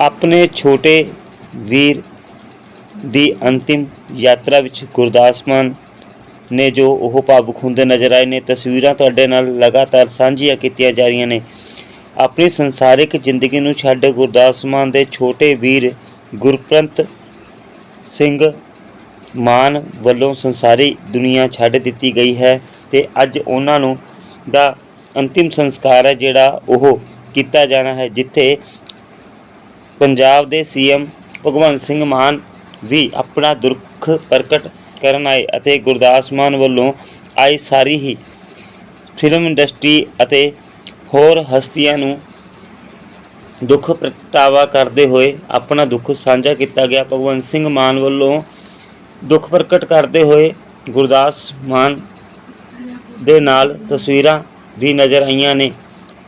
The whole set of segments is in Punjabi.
ਆਪਣੇ ਛੋਟੇ ਵੀਰ ਦੀ ਅੰਤਿਮ ਯਾਤਰਾ ਵਿੱਚ ਗੁਰਦਾਸ ਮਾਨ ਨੇ ਜੋ ਉਹ ਭਾਵੁਕ ਹੁੰਦੇ ਨਜ਼ਰ ਆਏ ਨੇ, ਤਸਵੀਰਾਂ ਤੁਹਾਡੇ ਨਾਲ ਲਗਾਤਾਰ ਸਾਂਝੀਆਂ ਕੀਤੀਆਂ ਜਾ ਰਹੀਆਂ ਨੇ। ਆਪਣੀ ਸੰਸਾਰਿਕ ਜ਼ਿੰਦਗੀ ਨੂੰ ਛੱਡ ਗੁਰਦਾਸ ਮਾਨ ਦੇ ਛੋਟੇ ਵੀਰ ਗੁਰਪ੍ਰੰਤ ਸਿੰਘ ਮਾਨ ਵੱਲੋਂ ਸੰਸਾਰੀ ਦੁਨੀਆ ਛੱਡ ਦਿੱਤੀ ਗਈ ਹੈ ਤੇ ਅੱਜ ਉਹਨਾਂ ਨੂੰ ਦਾ ਅੰਤਿਮ ਸੰਸਕਾਰ ਹੈ ਜਿਹੜਾ ਉਹ ਕੀਤਾ ਜਾਣਾ ਹੈ, ਜਿੱਥੇ ਪੰਜਾਬ ਦੇ ਸੀਐਮ ਭਗਵੰਤ ਸਿੰਘ ਮਾਨ ਵੀ ਆਪਣਾ ਦੁੱਖ ਪ੍ਰਗਟ ਕਰਨ ਆਏ ਅਤੇ ਗੁਰਦਾਸ ਮਾਨ ਵੱਲੋਂ ਆਈ ਸਾਰੀ ਹੀ ਫਿਲਮ ਇੰਡਸਟਰੀ ਅਤੇ ਹੋਰ ਹਸਤੀਆਂ ਨੂੰ ਦੁੱਖ ਪ੍ਰਗਟਾਵਾ ਕਰਦੇ ਹੋਏ ਆਪਣਾ ਦੁੱਖ ਸਾਂਝਾ ਕੀਤਾ ਗਿਆ। ਭਗਵੰਤ ਸਿੰਘ ਮਾਨ ਵੱਲੋਂ ਦੁੱਖ ਪ੍ਰਗਟ ਕਰਦੇ ਹੋਏ ਗੁਰਦਾਸ ਮਾਨ ਦੇ ਨਾਲ ਤਸਵੀਰਾਂ ਵੀ ਨਜ਼ਰ ਆਈਆਂ ਨੇ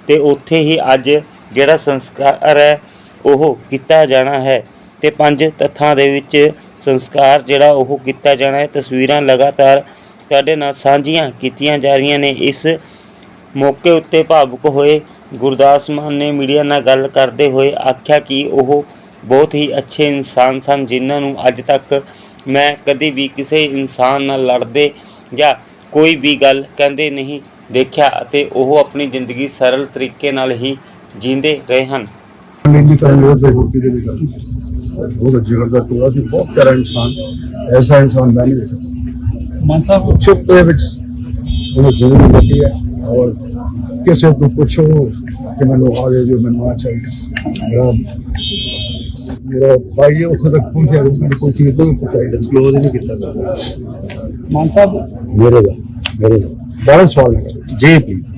ਤੇ ਉੱਥੇ ਹੀ ਅੱਜ ਜਿਹੜਾ ਸੰਸਕਾਰ ਹੈ ਉਹ ਕੀਤਾ ਜਾਣਾ ਹੈ ਤੇ ਪੰਜ ਤੱਥਾਂ ਦੇ ਵਿੱਚ ਸੰਸਕਾਰ ਜਿਹੜਾ ਉਹ ਕੀਤਾ ਜਾਣਾ ਹੈ। ਤਸਵੀਰਾਂ ਲਗਾਤਾਰ ਸਾਡੇ ਨਾਲ ਸਾਂਝੀਆਂ ਕੀਤੀਆਂ ਜਾ ਰਹੀਆਂ ਨੇ। ਇਸ ਮੌਕੇ ਉੱਤੇ ਭਾਵੁਕ ਹੋਏ ਗੁਰਦਾਸ ਮਾਨ ਨੇ ਮੀਡੀਆ ਨਾਲ ਗੱਲ ਕਰਦੇ ਹੋਏ ਆਖਿਆ ਕਿ ਉਹ ਬਹੁਤ ਹੀ ਅੱਛੇ ਇਨਸਾਨ ਸਨ, ਜਿਨ੍ਹਾਂ ਨੂੰ ਅੱਜ ਤੱਕ ਮੈਂ ਕਦੇ ਵੀ ਕਿਸੇ ਇਨਸਾਨ ਨਾਲ ਲੜਦੇ ਜਾਂ ਕੋਈ ਵੀ ਗੱਲ ਕਹਿੰਦੇ ਨਹੀਂ ਦੇਖਿਆ ਅਤੇ ਉਹ ਆਪਣੀ ਜ਼ਿੰਦਗੀ ਸਰਲ ਤਰੀਕੇ ਨਾਲ ਹੀ ਜੀਂਦੇ ਰਹੇ ਹਨ। ਇੰਨੀ ਕਰਨ ਲੋੜ ਦੇ ਹੋਤੀ ਦੇ ਵਿੱਚ ਬਹੁਤ ਜਿਗਰ ਦਾ ਟੋਲਾ ਸੀ ਬਹੁਤ ਪਿਆਰਾ ਇਨਸਾਨ ਐਸਾ ਇਨਸਾਨ ਮੈਂ ਨਹੀਂ ਦੇਖਿਆ ਮਾਨ ਸਾਹਿਬ ਚੁੱਪ ਦੇ ਵਿੱਚ ਉਹਨੂੰ ਜ਼ਿੰਦਗੀ ਦਿੱਤੀ ਹੈ ਔਰ ਕਿਸੇ ਨੂੰ ਪੁੱਛੋ ਕਿ ਮੈਨੂੰ ਆ ਜੇ ਜੋ ਮੈਨੂੰ ਆ ਚਾਹੀਦਾ ਮੇਰਾ ਮੇਰਾ ਭਾਈ ਉੱਥੇ ਤੱਕ ਪਹੁੰਚਿਆ ਮੈਨੂੰ ਕੋਈ ਚੀਜ਼ ਤੋਂ ਪਹੁੰਚਾਈ ਡਿਸਕਲੋਜ਼ ਨਹੀਂ ਕੀਤਾ ਮਾਨ ਸਾਹਿਬ ਮੇਰੇ ਦਾ ਮੇਰੇ ਦਾ ਬੜਾ ਸਵਾਲ ਹੈ ਜੀ ਪਲੀਜ਼